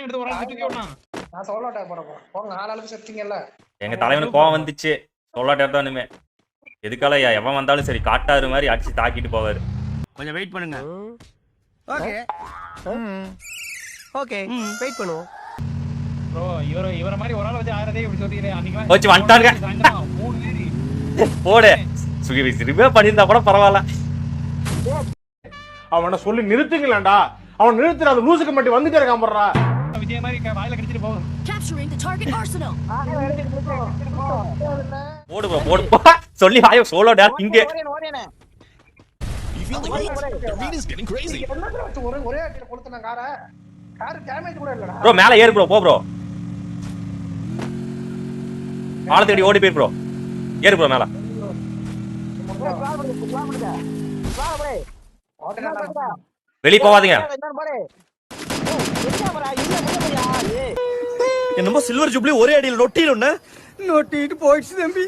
சாயம் எடுத்து ஒரு ஆள் தூக்கி விடலாம் நான் சோலோ அட்டாக் போட போறேன். போங்க நாலு அளவுக்கு செத்தீங்கல்ல எங்க தலைவனுக்கு கோவம் வந்துச்சு. சொல்லாட்டே தான் இனிமே. எதுக்கால எவன் வந்தாலும் சரி காட்டாறு மாதிரி அடிச்சு தாக்கிட்டு போவாரு. கொஞ்சம் வெயிட் பண்ணுங்க. ஓகே ஓகே வெயிட் பண்ணுவோம். ப்ரோ இவர இவர மாதிரி ஒரு ஆள் வச்சு ஆயிரதே இப்படி சொல்றீங்களே அன்னைக்கு வச்சு வந்துட்டாங்க. மூணு பேரு போடு. சுகி ரிவே பண்ணியிருந்தா கூட பரவாயில்ல. அவனை சொல்லி நிறுத்துங்களேன்டா. அவன் நிறுத்துற அந்த லூசுக்கு மட்டும் வந்துட்டே இருக்கான் போடுறா. விஜய் மாதிரி வாயில கடிச்சிட்டு போகும் Capturing the target arsenal. போடு bro, போடு. சொல்லி வாய சோலோ டேர் இங்க. எல்லாத்தையும் வச்சு ஒரே ஒரே அடியில கொளுத்துன காரை? காரு டேமேஜ் கூட இல்லடா. ப்ரோ மேல ஏறு ப்ரோ போ ப்ரோ தேடி ஓடி போயிரு ப்ரோ ஏறு ப்ரோ மேல. வெளிய போவாதீங்க என்னமோ சில்வர் ஜூப்ளி ஒரே அடியில் நொட்டிடும் நொட்டிட்டு போயிடுச்சு தம்பி.